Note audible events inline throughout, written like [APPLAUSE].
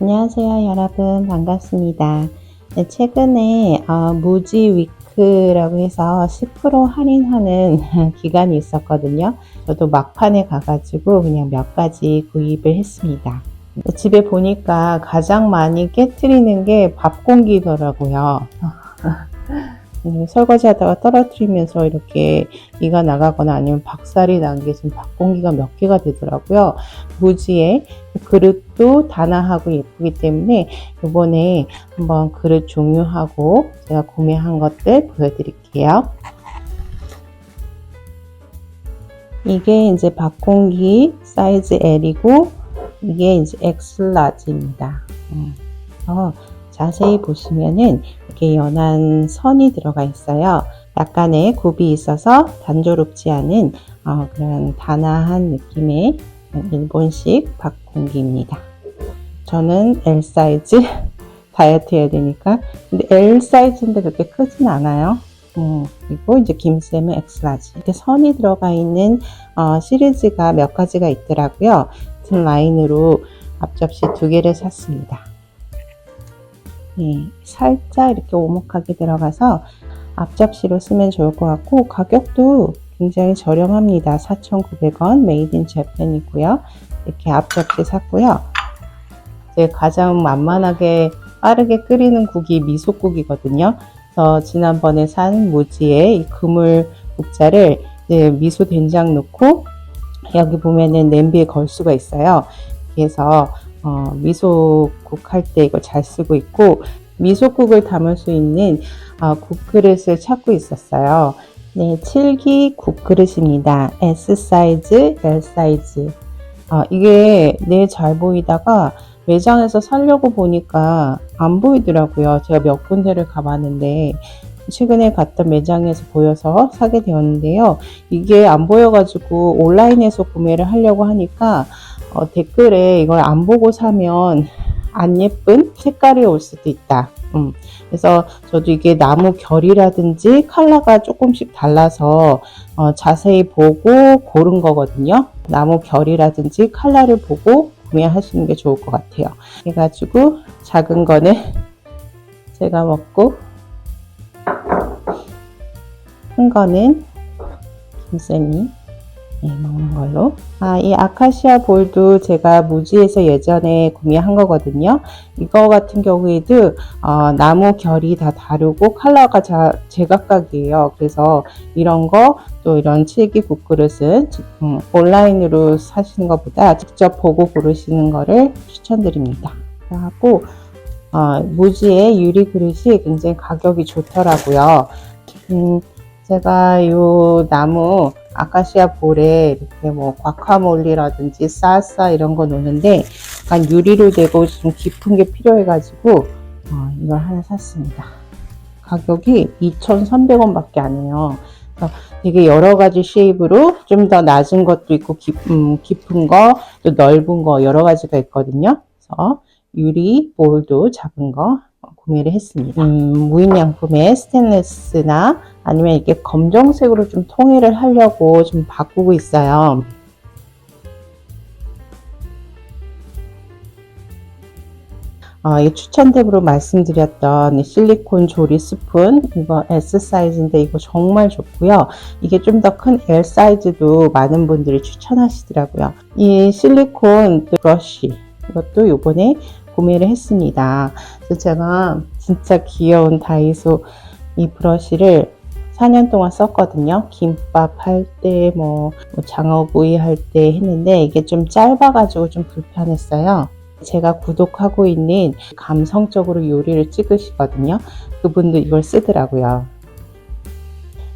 안녕하세요 여러분 반갑습니다. 네, 최근에 어, 무지 위크라고 해서 10% 할인하는 [LAUGHS] 기간이 있었거든요. 저도 막판에 가가지고 그냥 몇 가지 구입을 했습니다. 집에 보니까 가장 많이 깨뜨리는 게 밥 공기더라고요. [LAUGHS] 음, 설거지 하다가 떨어뜨리면서 이렇게 이가 나가거나 아니면 박살이 난 게 지금 밥공기가 몇 개가 되더라고요. 무지에 그릇도 단아하고 예쁘기 때문에 이번에 한번 그릇 종류하고 제가 구매한 것들 보여드릴게요. 이게 이제 밥공기 사이즈 L이고 이게 이제 X 라지입니다. 음. 어, 자세히 보시면은 이렇게 연한 선이 들어가 있어요. 약간의 굽이 있어서 단조롭지 않은 어, 그런 단아한 느낌의 일본식 밥공기입니다. 저는 L 사이즈 [LAUGHS] 다이어트 해야 되니까 근데 L 사이즈인데 그렇게 크진 않아요. 음, 그리고 이제 김쌤은 X라지 이렇게 선이 들어가 있는 어, 시리즈가 몇 가지가 있더라고요. 같은 라인으로 앞접시 두 개를 샀습니다. 네, 살짝 이렇게 오목하게 들어가서 앞접시로 쓰면 좋을 것 같고 가격도 굉장히 저렴합니다. 4,900원 메이드 인 재팬이고요. 이렇게 앞접시 샀고요. 제 가장 만만하게 빠르게 끓이는 국이 미소국이거든요. 그래서 지난번에 산 무지의 이 그물 국자를 미소 된장 넣고 여기 보면은 냄비에 걸 수가 있어요. 그래서 어, 미소국 할 때 이거 잘 쓰고 있고 미소국을 담을 수 있는 어, 국그릇을 찾고 있었어요. 네, 7기 국그릇입니다. S 사이즈, L 사이즈. 어, 이게 네 잘 보이다가 매장에서 살려고 보니까 안 보이더라고요. 제가 몇 군데를 가봤는데 최근에 갔던 매장에서 보여서 사게 되었는데요. 이게 안 보여가지고 온라인에서 구매를 하려고 하니까 어, 댓글에 이걸 안 보고 사면 안 예쁜 색깔이 올 수도 있다. 음, 그래서 저도 이게 나무 결이라든지 컬러가 조금씩 달라서 어, 자세히 보고 고른 거거든요. 나무 결이라든지 컬러를 보고 구매하시는 게 좋을 것 같아요. 해가지고 작은 거는 [LAUGHS] 제가 먹고 큰 거는 김쌤이 네, 먹는 걸로. 아, 이 아카시아 볼도 제가 무지에서 예전에 구매한 거거든요. 이거 같은 경우에도 어, 나무 결이 다 다르고 컬러가 자, 제각각이에요. 그래서 이런 거 또 이런 칠기 국그릇은 음, 온라인으로 사시는 것보다 직접 보고 고르시는 거를 추천드립니다. 하고 어, 무지의 유리 그릇이 굉장히 가격이 좋더라고요. 음, 제가 이 나무 아카시아 볼에 이렇게 뭐 과카몰리라든지 쌀쌀 이런 거 놓는데 약간 유리로 되고 좀 깊은 게 필요해가지고 어, 이걸 하나 샀습니다. 가격이 2,300원 밖에 안 해요. 되게 여러 가지 쉐입으로 좀 더 낮은 것도 있고 깊, 음, 깊은 거, 또 넓은 거 여러 가지가 있거든요. 그래서 유리 볼도 작은 거 구매를 했습니다. 음, 무인양품에 스테인레스나 아니면 이렇게 검정색으로 좀 통일을 하려고 좀 바꾸고 있어요. 어, 이 추천템으로 말씀드렸던 실리콘 조리 스푼 이거 S 사이즈인데 이거 정말 좋고요. 이게 좀 더 큰 L 사이즈도 많은 분들이 추천하시더라고요. 이 실리콘 브러쉬 이것도 요번에 구매를 했습니다. 그래서 제가 진짜 귀여운 다이소 이 브러쉬를 4년 동안 썼거든요. 김밥 할 때, 뭐, 뭐 장어구이 할 때 했는데 이게 좀 짧아가지고 좀 불편했어요. 제가 구독하고 있는 감성적으로 요리를 찍으시거든요. 그분도 이걸 쓰더라고요.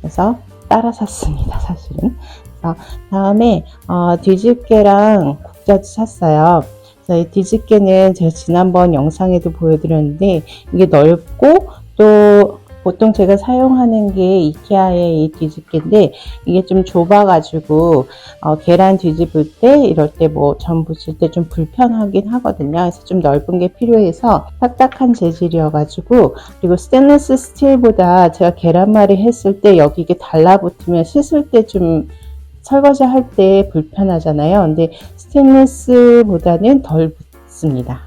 그래서 따라 샀습니다, 사실은. 그래서 다음에 어, 뒤집개랑 국자도 샀어요. 그래서 이 뒤집개는 제가 지난번 영상에도 보여드렸는데 이게 넓고 또 보통 제가 사용하는 게 이케아의 이 뒤집개인데 이게 좀 좁아가지고 어, 계란 뒤집을 때 이럴 때 뭐 전 부칠 때 좀 불편하긴 하거든요. 그래서 좀 넓은 게 필요해서 딱딱한 재질이어가지고 그리고 스테인리스 스틸보다 제가 계란말이 했을 때 여기 이게 달라붙으면 씻을 때좀 설거지 할 때 불편하잖아요. 근데 스테인리스보다는 덜 붙습니다.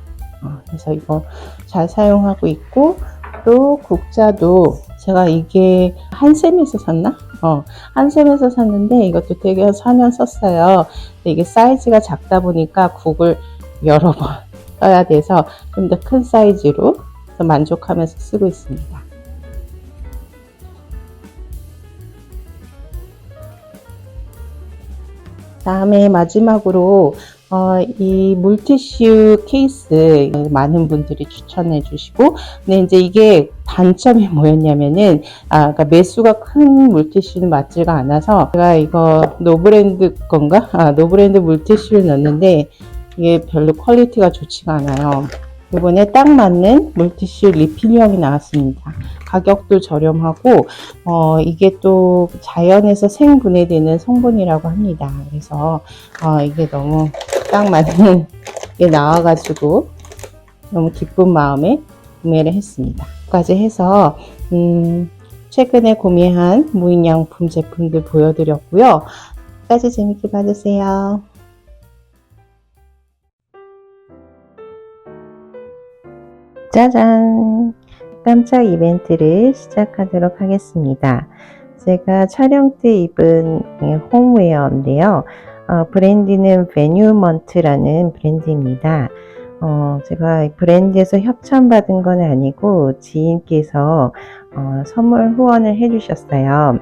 어, 그래서 이거 잘 사용하고 있고 또 국자도 제가 이게 한샘에서 샀나? 어, 한샘에서 샀는데 이것도 되게 한 4년 썼어요. 근데 이게 사이즈가 작다 보니까 국을 여러 번 [LAUGHS] 떠야 돼서 좀 더 큰 사이즈로 만족하면서 쓰고 있습니다. 다음에 마지막으로 어, 이 물티슈 케이스 많은 분들이 추천해 주시고 근데 이제 이게 단점이 뭐였냐면은 아 그러니까 매수가 큰 물티슈는 맞지가 않아서 제가 이거 노브랜드 건가? 아 노브랜드 물티슈를 넣었는데 이게 별로 퀄리티가 좋지가 않아요. 이번에 딱 맞는 물티슈 리필형이 나왔습니다. 가격도 저렴하고 어, 이게 또 자연에서 생분해되는 성분이라고 합니다. 그래서 어, 이게 너무 딱 맞는 게 나와가지고 너무 기쁜 마음에 구매를 했습니다. 까지 해서 음, 최근에 구매한 무인양품 제품들 보여드렸고요. 끝까지 재밌게 봐주세요. 짜잔! 깜짝 이벤트를 시작하도록 하겠습니다. 제가 촬영 때 입은 홈웨어인데요. 어, 브랜드는 베뉴먼트라는 브랜드입니다. 어, 제가 브랜드에서 협찬받은 건 아니고 지인께서 어, 선물 후원을 해주셨어요.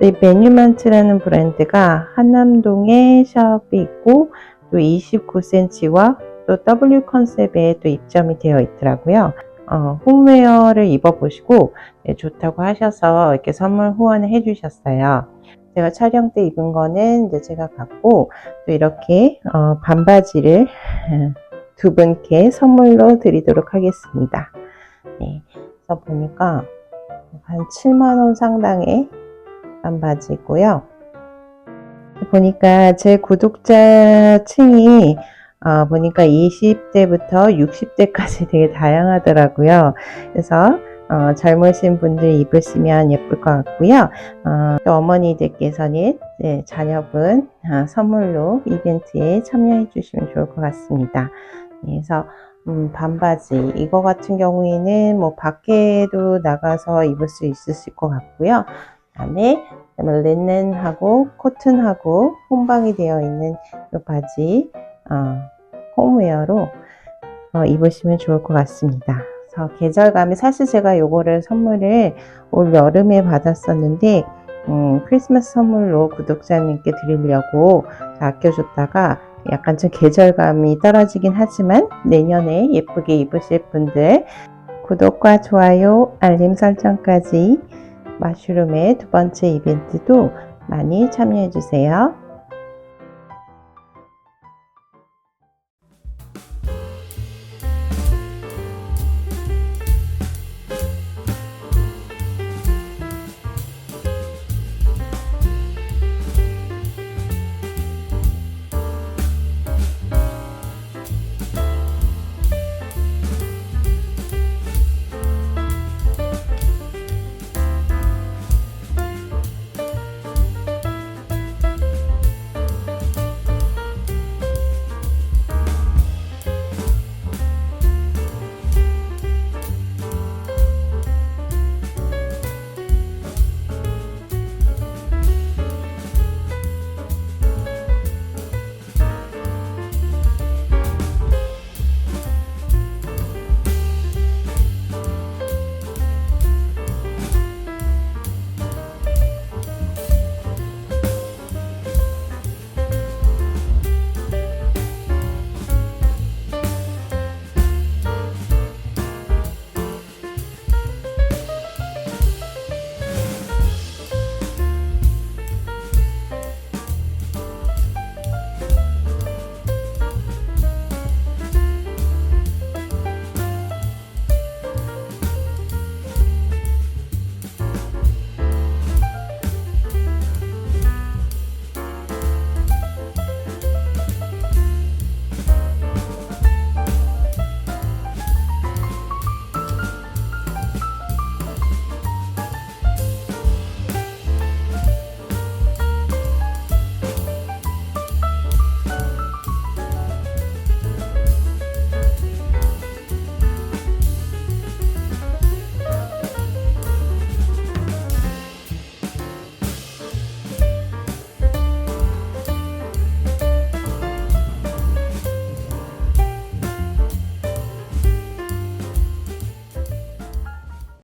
이 베뉴먼트라는 브랜드가 한남동에 샵이 있고 또 29cm와 또 W 컨셉에 또 입점이 되어 있더라고요. 어, 홈웨어를 입어보시고 네, 좋다고 하셔서 이렇게 선물 후원을 해주셨어요. 제가 촬영 때 입은 거는 이제 제가 갖고 또 이렇게 어, 반바지를 두 분께 선물로 드리도록 하겠습니다. 네, 그래서 보니까 한 7만 원 상당의 반바지고요. 보니까 제 구독자층이 어, 보니까 20대부터 60대까지 되게 다양하더라고요. 그래서 어, 젊으신 분들 입으시면 예쁠 것 같고요. 어, 또 어머니들께서는 네, 자녀분 아, 선물로 이벤트에 참여해 주시면 좋을 것 같습니다. 그래서 음, 반바지 이거 같은 경우에는 뭐 밖에도 나가서 입을 수 있으실 것 같고요. 그다음에 린넨하고 코튼하고 혼방이 되어 있는 이 바지 어, 홈웨어로 어, 입으시면 좋을 것 같습니다. 그래서 계절감이 사실 제가 요거를 선물을 올 여름에 받았었는데 음, 크리스마스 선물로 구독자님께 드리려고 아껴줬다가 약간 좀 계절감이 떨어지긴 하지만 내년에 예쁘게 입으실 분들 구독과 좋아요, 알림 설정까지 마슈룸의 두 번째 이벤트도 많이 참여해 주세요.